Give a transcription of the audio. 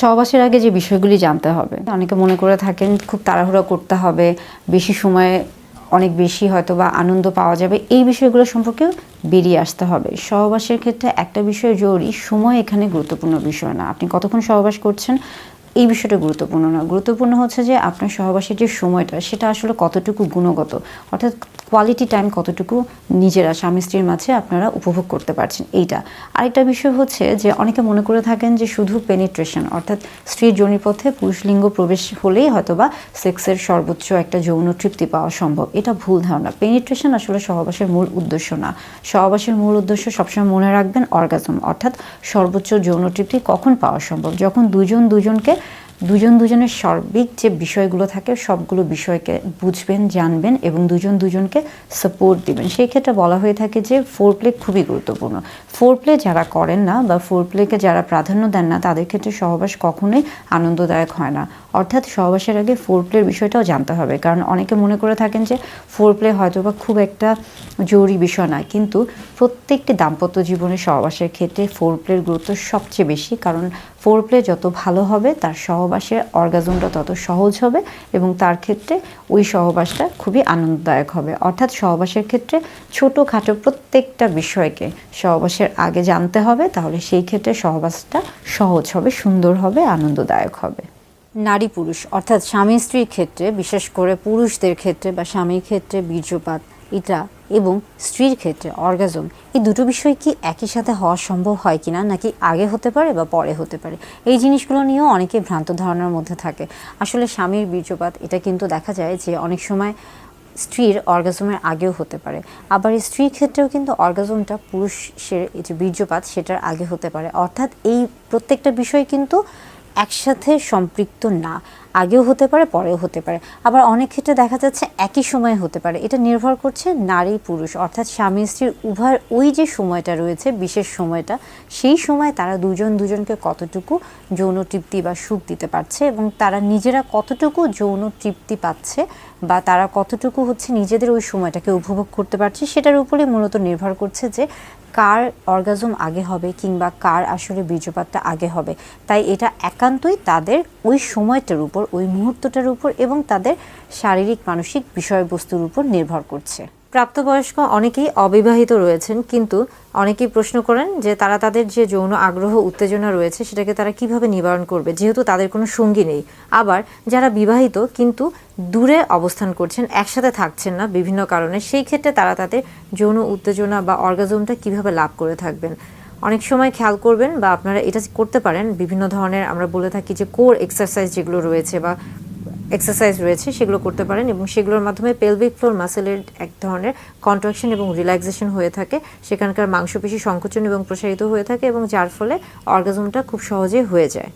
সহবাসের আগে যে বিষয়গুলি জানতে হবে। অনেকে মনে করে থাকেন খুব তাড়াহুড়া করতে হবে, বেশি সময়ে, অনেক বেশি হয়তো বা আনন্দ পাওয়া যাবে। এই বিষয়গুলো সম্পর্কেও বেরিয়ে আসতে হবে। সহবাসের ক্ষেত্রে একটা বিষয় জরুরি, সময় এখানে গুরুত্বপূর্ণ বিষয় না। আপনি কতক্ষণ সহবাস করছেন, এই বিষয়টা গুরুত্বপূর্ণ না। গুরুত্বপূর্ণ হচ্ছে যে আপনার সহবাসের যে সময়টা, সেটা আসলে কতটুকু গুণগত? অর্থাৎ কোয়ালিটি টাইম কতটুকু নিজেরা, স্বামী স্ত্রীর মাঝে আপনারা উপভোগ করতে পারছেন? এইটা। আরেকটা বিষয় হচ্ছে যে অনেকে মনে করে থাকেন যে শুধু পেনিট্রেশন অর্থাৎ স্ত্রীর যোনিপথে পুরুষ লিঙ্গ প্রবেশ হলেই হয়তোবা সেক্সের সর্বোচ্চ একটা যৌন তৃপ্তি পাওয়া সম্ভব। এটা ভুল ধারণা। পেনিট্রেশন আসলে সহবাসের মূল উদ্দেশ্য না। সহবাসের মূল উদ্দেশ্য সবসময় মনে রাখবেন অর্গাজম অর্থাৎ সর্বোচ্চ যৌন তৃপ্তি কখন পাওয়া সম্ভব? যখন দুজন দুজনকে দুজন দুজনের সর্বিক যে বিষয়গুলো থাকে, সবগুলো বিষয়কে বুঝবেন, জানবেন এবং দুজন দুজনকে সাপোর্ট দিবেন। সেই ক্ষেত্রে বলা হয়ে থাকে যে ফোর প্লে খুবই গুরুত্বপূর্ণ। ফোর প্লে যারা করেন না বা ফোর প্লেকে যারা প্রাধান্য দেন না, তাদের ক্ষেত্রে সহবাস কখনোই আনন্দদায়ক হয় না। অর্থাৎ সহবাসের আগে ফোর প্লের বিষয়টাও জানতে হবে। কারণ অনেকে মনে করে থাকেন যে ফোর প্লে হয়তো বা খুব একটা জরুরি বিষয় না, কিন্তু প্রত্যেকটি দাম্পত্য জীবনে সহবাসের ক্ষেত্রে ফোর প্লের গুরুত্ব সবচেয়ে বেশি। কারণ ফোর প্লে যত ভালো হবে, তার সহবাসের অর্গাজমটা তত সহজ হবে এবং তার ক্ষেত্রে ওই সহবাসটা খুবই আনন্দদায়ক হবে। অর্থাৎ সহবাসের ক্ষেত্রে ছোটোখাটো প্রত্যেকটা বিষয়কে সহবাসের আগে জানতে হবে, তাহলে সেই ক্ষেত্রে সহবাসটা সহজ হবে, সুন্দর হবে, আনন্দদায়ক হবে। নারী পুরুষ, অর্থাৎ স্বামী স্ত্রীর ক্ষেত্রে, বিশেষ করে পুরুষদের ক্ষেত্রে বা স্বামীর ক্ষেত্রে বীর্যপাত এটা এবং স্ত্রীর ক্ষেত্রে অর্গাজম, এই দুটো বিষয় কি একই সাথে হওয়া সম্ভব হয় কিনা, নাকি আগে হতে পারে বা পরে হতে পারে? এই জিনিসগুলো নিয়েও অনেকে ভ্রান্ত ধারণার মধ্যে থাকে। আসলে স্বামীর বীর্যপাত, এটা কিন্তু দেখা যায় যে অনেক সময় স্ত্রীর অর্গাজমের আগেও হতে পারে। আবার স্ত্রীর ক্ষেত্রেও কিন্তু অর্গাজমটা পুরুষের যে বীর্যপাত সেটার আগে হতে পারে। অর্থাৎ এই প্রত্যেকটা বিষয় কিন্তু একসাথে সম্পৃক্ত না। আগেও হতে পারে, পরেও হতে পারে। আবার অনেক ক্ষেত্রে দেখা যাচ্ছে একই সময়ে হতে পারে। এটা নির্ভর করছে নারী, পুরুষ। অর্থাৎ স্বামী, স্ত্রীর উভয়ের ওই যে সময়টা রয়েছে, বিশেষ সময়টা, সেই সময় তারা দুজন দুজনকে কতটুকু যৌন তৃপ্তি বা সুখ দিতে পারছে এবং তারা নিজেরা কতটুকু যৌন তৃপ্তি পাচ্ছে বা তারা কতটুকু হচ্ছে নিজেদের ওই সময়টাকে উপভোগ করতে পারছে, সেটার উপরে মূলত নির্ভর করছে যে কার অর্গাজম আগে হবে কিংবা কার আসলে বীর্যপাতটা আগে হবে? তাই এটা একান্তই তাদের ওই সময়টার উপর, ওই মুহূর্তটার উপর এবং তাদের শারীরিক, মানসিক বিষয়বস্তুর উপর নির্ভর করছে। প্রাপ্তবয়স্ক অনেকেই অবিবাহিত রয়েছেন, কিন্তু অনেকেই প্রশ্ন করেন যে তারা তাদের যে যৌন আগ্রহ, উত্তেজনা রয়েছে, সেটাকে তারা কীভাবে নিবারণ করবে? যেহেতু তাদের কোনো সঙ্গী নেই। আবার যারা বিবাহিত, কিন্তু দূরে অবস্থান করছেন, একসাথে থাকছেন না বিভিন্ন কারণে, সেই ক্ষেত্রে তারা তাদের যৌন উত্তেজনা বা অর্গাজমটা কীভাবে লাভ করে থাকবেন? অনেক সময় খেয়াল করবেন বা আপনারা এটা করতে পারেন। বিভিন্ন ধরনের আমরা বলে থাকি যে কোর এক্সারসাইজ যেগুলো রয়েছে বা এক্সারসাইজ রয়েছে, সেগুলো করতে পারেন এবং সেগুলোর মাধ্যমে পেলভিক ফ্লোর মাসেলের এক ধরনের কন্ট্রাকশন এবং রিল্যাক্সেশন হয়ে থাকে। সেখানকার মাংসপেশি সংকোচন এবং প্রসারিত হয়ে থাকে এবং যার ফলে অর্গাজমটা খুব সহজেই হয়ে যায়।